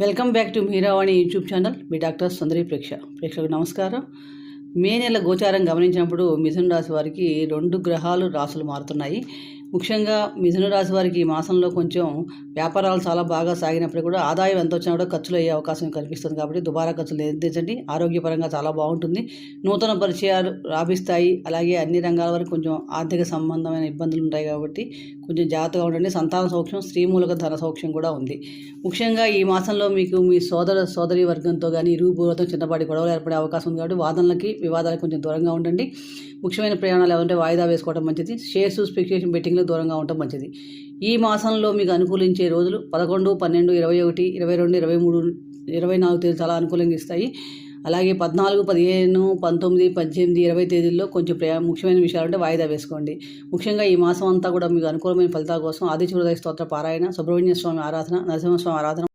Welcome back to Meeravani YouTube channel. Me doctor Sundari ప్రేక్ష. ప్రేక్షకు నమస్కారం. మే నెల గోచారం గమనించినప్పుడు మిథున రాశి వారికి రెండు గ్రహాలు రాసులు మారుతున్నాయి. ముఖ్యంగా మిథున రాశి వారికి ఈ మాసంలో కొంచెం వ్యాపారాలు చాలా బాగా సాగినప్పుడు కూడా ఆదాయం ఎంత వచ్చినా కూడా ఖర్చులు అయ్యే అవకాశం కల్పిస్తుంది కాబట్టి దుబారా ఖర్చులు నిర్దేశించండి. ఆరోగ్యపరంగా చాలా బాగుంటుంది. నూతన పరిచయాలు లాభిస్తాయి అలాగే అన్ని రంగాల వరకు కొంచెం ఆర్థిక సంబంధమైన ఇబ్బందులు ఉంటాయి కాబట్టి కొంచెం జాగ్రత్తగా ఉండండి. సంతాన సౌఖ్యం స్త్రీ మూలక ధన సౌఖ్యం కూడా ఉంది. ముఖ్యంగా ఈ మాసంలో మీకు మీ సోదర సోదరి వర్గంతో కానీ ఇరుగుపూర్వతం చిన్నపాటి గొడవలు ఏర్పడే అవకాశం ఉంది కాబట్టి వాదనలకి వివాదాలకు కొంచెం దూరంగా ఉండండి. ముఖ్యమైన ప్రయాణాలు ఏమంటే వాయిదా వేసుకోవడం మంచిది. షేర్స్ స్పెక్యులేషన్ బెట్టింగ్లో దూరంగా ఉండటం మంచిది. ఈ మాసంలో మీకు అనుకూలించే రోజులు పదకొండు పన్నెండు ఇరవై ఒకటి ఇరవై రెండు ఇరవై మూడు ఇరవై నాలుగు తేదీ చాలా అనుకూలంగా ఇస్తాయి. అలాగే పద్నాలుగు పదిహేను పంతొమ్మిది పద్దెనిమిది ఇరవై తేదీల్లో కొంచెం ప్రయా ముఖ్యమైన విషయాలు అంటే వాయిదా వేసుకోండి. ముఖ్యంగా ఈ మాసం అంతా కూడా మీకు అనుకూలమైన ఫలితాల కోసం ఆదిత్య హృదయ స్తోత్ర పారాయణ సుబ్రహ్మణ్య స్వామి ఆరాధన నరసింహస్వామి ఆరాధన